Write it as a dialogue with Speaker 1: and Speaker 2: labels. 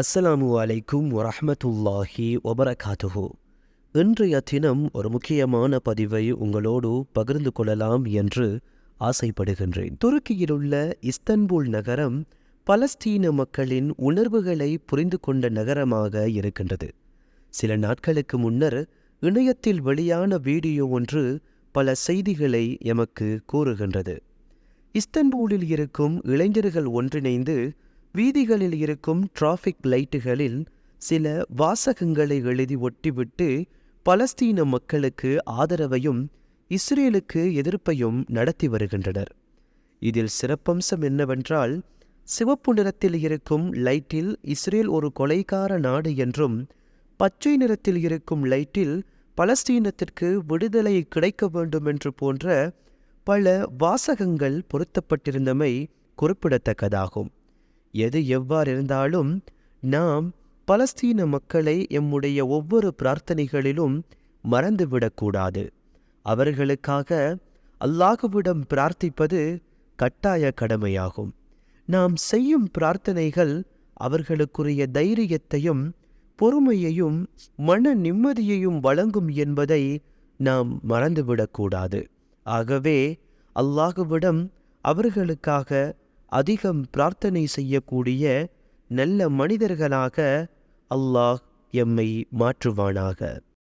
Speaker 1: அஸ்ஸலாமு அலைக்கும் வரஹ்மத்துல்லாஹி வபரகாத்துஹு. இன்றைய தினம் ஒரு முக்கியமான பதிவை உங்களோடு பகிர்ந்து கொள்ளலாம் என்று ஆசைப்படுகின்றேன். துருக்கியிலுள்ள இஸ்தன்புல் நகரம் பலஸ்தீன மக்களின் உணர்வுகளை புரிந்து கொண்ட நகரமாக இருக்கின்றது. சில நாட்களுக்கு முன்னர் இணையத்தில் வெளியான வீடியோ ஒன்று பல செய்திகளை எமக்கு கூறுகின்றது. இஸ்தன்பூலில் இருக்கும் இளைஞர்கள் ஒன்றிணைந்து வீதிகளில் இருக்கும் டிராஃபிக் லைட்டுகளில் சில வாசகங்களை எழுதி ஒட்டிவிட்டு பலஸ்தீன மக்களுக்கு ஆதரவையும் இஸ்ரேலுக்கு எதிர்ப்பையும் நடத்தி வருகின்றனர். இதில் சிறப்பம்சம் என்னவென்றால் சிவப்பு நிறத்தில் இருக்கும் லைட்டில் இஸ்ரேல் ஒரு கொலைகார நாடு என்றும் பச்சை நிறத்தில் இருக்கும் லைட்டில் பலஸ்தீனத்திற்கு விடுதலை கிடைக்க வேண்டும் என்று போன்ற பல வாசகங்கள் பொருத்தப்பட்டிருந்தமை குறிப்பிடத்தக்கதாகும். எது எவ்வாறிருந்தாலும் நாம் பலஸ்தீன மக்களை எம்முடைய ஒவ்வொரு பிரார்த்தனைகளிலும் மறந்துவிடக்கூடாது. அவர்களுக்காக அல்லாஹுவிடம் பிரார்த்திப்பது கட்டாய கடமையாகும். நாம் செய்யும் பிரார்த்தனைகள் அவர்களுக்குரிய தைரியத்தையும் பொறுமையையும் மன நிம்மதியையும் வழங்கும் என்பதை நாம் மறந்துவிடக்கூடாது. ஆகவே அல்லாஹுவிடம் அவர்களுக்காக அதிகம் பிரார்த்தனை செய்யக்கூடிய நல்ல மனிதர்களாக அல்லாஹ் எம்மை மாற்றுவானாக.